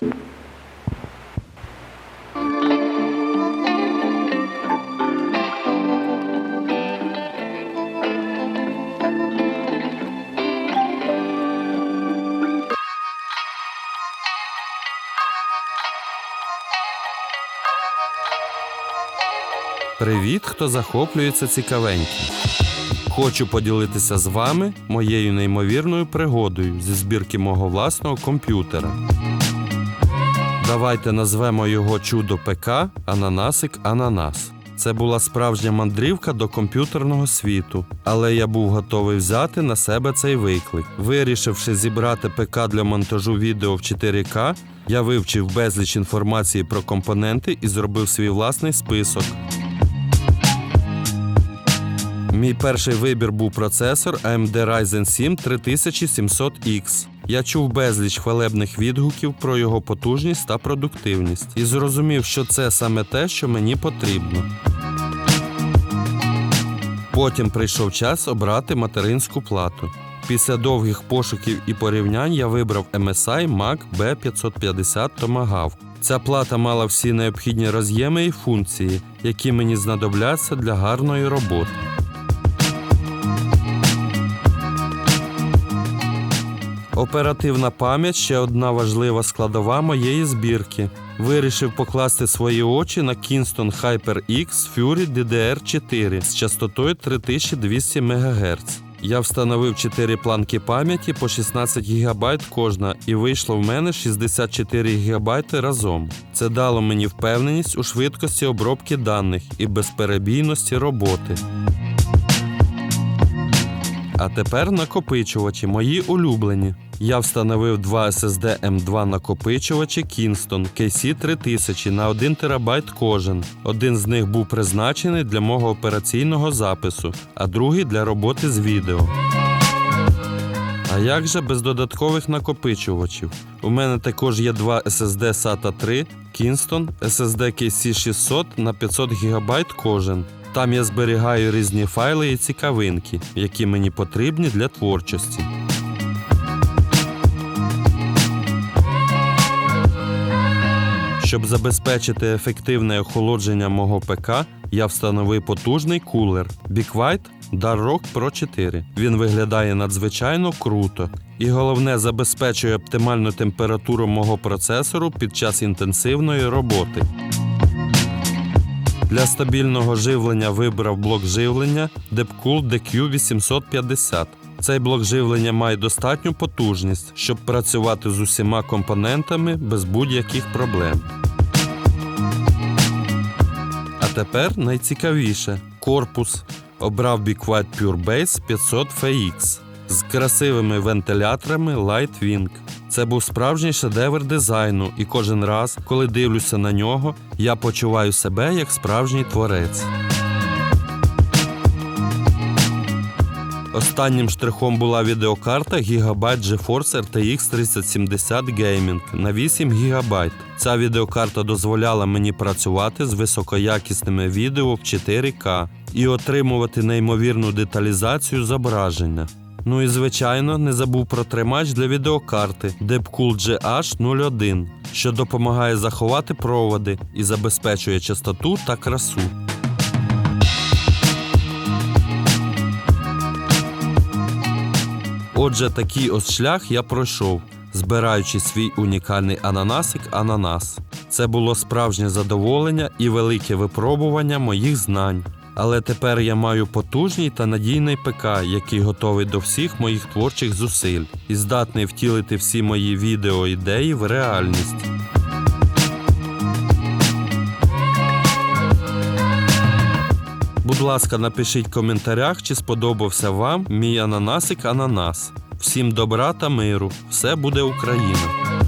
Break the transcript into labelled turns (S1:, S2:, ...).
S1: Привіт, хто захоплюється цікавеньким. Хочу поділитися з вами моєю неймовірною пригодою зі збірки мого власного комп'ютера. Давайте назвемо його чудо ПК Ананасик Ананас. Це була справжня мандрівка до комп'ютерного світу, але я був готовий взяти на себе цей виклик. Вирішивши зібрати ПК для монтажу відео в 4К, я вивчив безліч інформації про компоненти і зробив свій власний список. Мій перший вибір був процесор AMD Ryzen 7 3700X. Я чув безліч хвалебних відгуків про його потужність та продуктивність і зрозумів, що це саме те, що мені потрібно. Потім прийшов час обрати материнську плату. Після довгих пошуків і порівнянь я вибрав MSI Mac B550 Tomahawk. Ця плата мала всі необхідні роз'єми і функції, які мені знадобляться для гарної роботи. Оперативна пам'ять ще одна важлива складова моєї збірки. Вирішив покласти свої очі на Kingston HyperX Fury DDR4 з частотою 3200 МГц. Я встановив 4 планки пам'яті по 16 ГБ кожна, і вийшло в мене 64 ГБ разом. Це дало мені впевненість у швидкості обробки даних і безперебійності роботи. А тепер накопичувачі, мої улюблені. Я встановив два SSD M2 накопичувачі Kingston KC3000 на 1 ТБ кожен. Один з них був призначений для мого операційного запису, а другий для роботи з відео. А як же без додаткових накопичувачів? У мене також є два SSD SATA 3 Kingston, SSD KC600 на 500 ГБ кожен. Там я зберігаю різні файли і цікавинки, які мені потрібні для творчості. Щоб забезпечити ефективне охолодження мого ПК, я встановив потужний кулер BigWhite Darrock Pro 4. Він виглядає надзвичайно круто. І головне забезпечує оптимальну температуру мого процесору під час інтенсивної роботи. Для стабільного живлення вибрав блок живлення Depcool DQ850. Цей блок живлення має достатню потужність, щоб працювати з усіма компонентами без будь-яких проблем. А тепер найцікавіше корпус. Обрав BigWhite Pure Base 500 FX з красивими вентиляторами Lightwing. Це був справжній шедевр дизайну, і кожен раз, коли дивлюся на нього, я почуваю себе як справжній творець. Останнім штрихом була відеокарта Gigabyte GeForce RTX 3070 Gaming на 8 ГБ. Ця відеокарта дозволяла мені працювати з високоякісними відео в 4К і отримувати неймовірну деталізацію зображення. Ну і звичайно, не забув про тримач для відеокарти Depcool GH01, що допомагає заховати проводи і забезпечує чистоту та красу. Отже, такий ось шлях я пройшов, збираючи свій унікальний ананасик ананас. Це було справжнє задоволення і велике випробування моїх знань. Але тепер я маю потужний та надійний ПК, який готовий до всіх моїх творчих зусиль і здатний втілити всі мої відео ідеї в реальність. Будь ласка, напишіть в коментарях, чи сподобався вам мій ананасик ананас. Всім добра та миру! Все буде Україна!